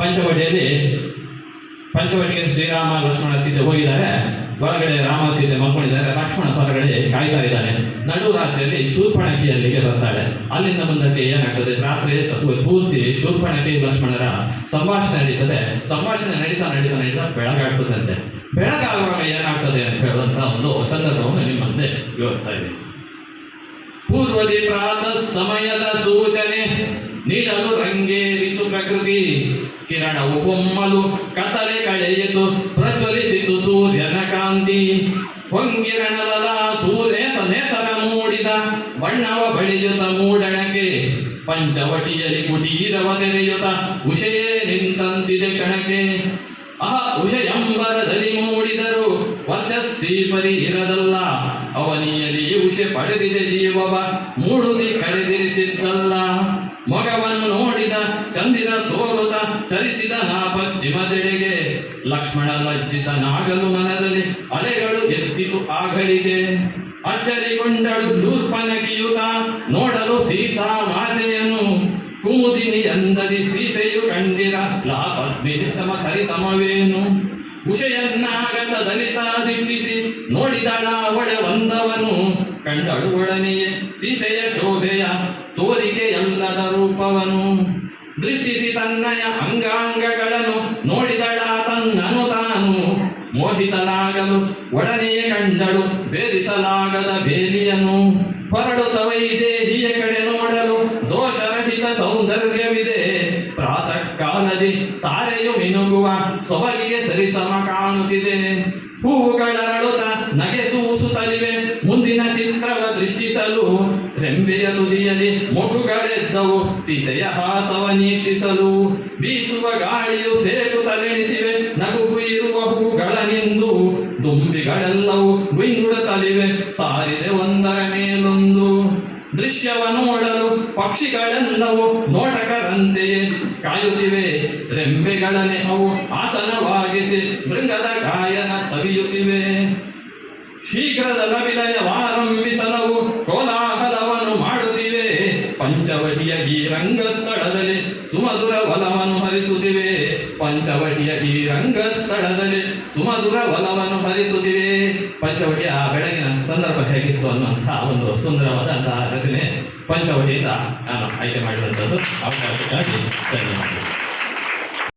ಪಂಚವಟಿಯಲ್ಲಿ ಪಂಚವಟಿಗೆ ಶ್ರೀರಾಮ, ಲಕ್ಷ್ಮಣ ಸೀತೆ ಹೋಗಿದ್ದಾರೆ. ಹೊರಗಡೆ ರಾಮ ಸೀತೆ ಮಲ್ಕೊಂಡಿದ್ದಾರೆ. ಲಕ್ಷ್ಮಣ ಹೊರಗಡೆ ಕಾಯ್ತಾ ಇದ್ದಾನೆ. ನಡು ರಾತ್ರಿಯಲ್ಲಿ ಶೂರ್ಪಣಕಿ ಅಲ್ಲಿಗೆ ಬರ್ತಾಳೆ. ಅಲ್ಲಿಂದ ಬಂದಕ್ಕೆ ಏನಾಗ್ತದೆ? ರಾತ್ರಿ ಪೂರ್ತಿ ಶೂರ್ಪಣಕಿ ಲಕ್ಷ್ಮಣರ ಸಂಭಾಷಣೆ ನಡೀತದೆ. ಸಂಭಾಷಣೆ ನಡೀತಾ ನಡೀತಾ ನಡೀತಾ ಬೆಳಗಾಗ್ತದಂತೆ. ಬೆಳಗಾಗುವಾಗ ಏನಾಗ್ತದೆ ಅಂತ ಹೇಳುವಂತ ಒಂದು ಸಂದರ್ಭವನ್ನು ನಿಮ್ಮ ಮುಂದೆ ವಿವರಿಸ್ತಾ ಇದೆ ಪೂರ್ವದಿ ಪ್ರಾತಃ ಸಮಯದ ಸೂಚನೆ ನೀಡಲು ರಂಗೇರಿತು ಪ್ರಕೃತಿ. ಕಿರಣವು ಕೊಮ್ಮಲು ಕತಲೆ ಕಳೆಯಿತು, ಪ್ರಜ್ವಲಿಸಿತು ಸೂರ್ಯನ ಕಾಂತಿ. ಹೊಂಗಿರಣದ ಸೂರ್ಯ ನೇಸರ ಮೂಡಿದ ಬಣ್ಣವ ಬಳಿಯುತ್ತ ಮೂಡಣಕ್ಕೆ, ಪಂಚವಟಿಯಲ್ಲಿ ಕುಟೀರವ ತೆರೆಯುತ್ತ ಉಷೆಯೇ ನಿಂತಂತಿದೆ ಕ್ಷಣಕ್ಕೆ. ಅಹ ಉಷಯಂಬರದಲ್ಲಿ ಮೂಡಿದರು ವರ್ಚಸ್ಸಿ ಪರಿ ಇರದಲ್ಲ ಅವನಿಯಲ್ಲಿ ಉಷೆ ಪಡೆದಿದೆ ಜೀವವ, ಮೂಡುದಿ ಕಳೆದಿರಿಸಿದ್ದಲ್ಲ ಮೊಗವನ್ನು ನೋಡಿದ ಚಂದಿರ ಸೋಲುತ ಚಲಿಸಿದ ನಾ ಪಶ್ಚಿಮದೆಡೆಗೆ ಲಕ್ಷ್ಮಣ ಲಜ್ಜಿತನಾಗಲು ಮನದಲ್ಲಿ ಅಲೆಗಳು ಎತ್ತಿತು ಆಗಳಿಗೆ ಅಚ್ಚರಿಗೊಂಡಳು ಶೂರ್ಪನಗಿಯುತ ನೋಡಲು ಸೀತಾ ಮಾತೆಯನ್ನು. ಕುಮುದಿನಿ ಎಂದದಿ ಸೀತೆಯು ಕಂಡಿರ ಲಾಪದ್ಮಿ ಸಮ ಸರಿ ಸಮವೇನು ಉಷಯನ್ನಾಗಸ ದಲಿತ ದಿಟ್ಟಿಸಿ ನೋಡಿದಳ ಒಡೆ ಬಂದವನು. ಕಂಡಳು ಒಡನೆಯೇ ಸೀತೆಯ ಶೋಭೆಯ ತೋರಿಕೆಯಲ್ಲದ ರೂಪವನು. ದೃಷ್ಟಿಸಿ ತನ್ನಯ ಅಂಗಾಂಗಗಳನ್ನು ನೋಡಿದಳ ತನ್ನನು ತಾನು. ಮೋಹಿತಲಾಗಲು ಒಡನೆಯೇ ಕಂಡಳು, ಬೇರಿಸಲಾಗದ ಬೇಲಿಯನು ಹೊರಡುತ್ತ ವೈದೇಹಿಯ ಕಡೆ ನೋಡಲು ದೋಷರಹಿತ ಸೌಂದರ್ಯವಿದೆ. ಪ್ರಾತಃ ಕಾಲದಿ ತಾರೆಯು ಮಿನುಗುವ ಸೊಬಗಿಗೆ ಸರಿಸಮ ಕಾಣುತ್ತಿದೆ. ಹೂವುಗಳರಳುತ್ತ ದೃಷ್ಟಿಸಲು ರೆಂಬೆಯ ತುದಿಯಲ್ಲಿ ಮೊಗುಗಳೆದ್ದವು ಸೀತೆಯ ಹಾಸವ ನೀಕ್ಷಿಸಲು ಬೀಸುವ ಗಾಳಿಯು ಸೇರುತ್ತಲೆಣಿಸಿವೆ ನಗುವು ಇರುವ ಹೂಗಳ ನಿಂದು ದುಂಬಿಗಳೆಲ್ಲವೂ ಗುಂಗುಡುತ್ತಲಿವೆ ಸಾರಿದೆ ಒಂದರ ಮೇಲೊಂದು ದೃಶ್ಯವ ನೋಡಲು ಪಕ್ಷಿಗಳೆಲ್ಲವೂ ನೋಟಕರಂತೆಯೇ ಕಾಯುತ್ತಿವೆ. ರೆಂಬೆಗಳನೆ ಅವು ಆಸನವಾಗಿಸಿ ಮೃಂಗದ ಗಾಯನ ಸವಿಯುತ್ತಿವೆ. ಶೀಘ್ರದ ಲವಿಲಯವಾರಂಭಿಸಲವು ಪಂಚವಟಿಯ ಈ ರಂಗಸ್ಥಳದಲ್ಲಿ ಸುಮಧುರ ಬಲವನ್ನು ಹರಿಸುತ್ತಿವೆ. ಪಂಚವಟಿಯ ಈ ರಂಗಸ್ಥಳದಲ್ಲಿ ಸುಮಧುರ ಬಲವನ್ನು ಹರಿಸುತ್ತಿವೆ. ಪಂಚವಟಿಯ ಆ ಬೆಳಗಿನ ಸಂದರ್ಭ ಹೇಗಿತ್ತು ಅನ್ನುವಂತಹ ಒಂದು ಸುಂದರವಾದಂತಹ ರಚನೆ ಪಂಚವಟಿಯಿಂದ ನಾನು ಆಯ್ಕೆ ಮಾಡಿದಂಥದ್ದು. ಅವಕಾಶಕ್ಕಾಗಿ ಧನ್ಯವಾದಗಳು.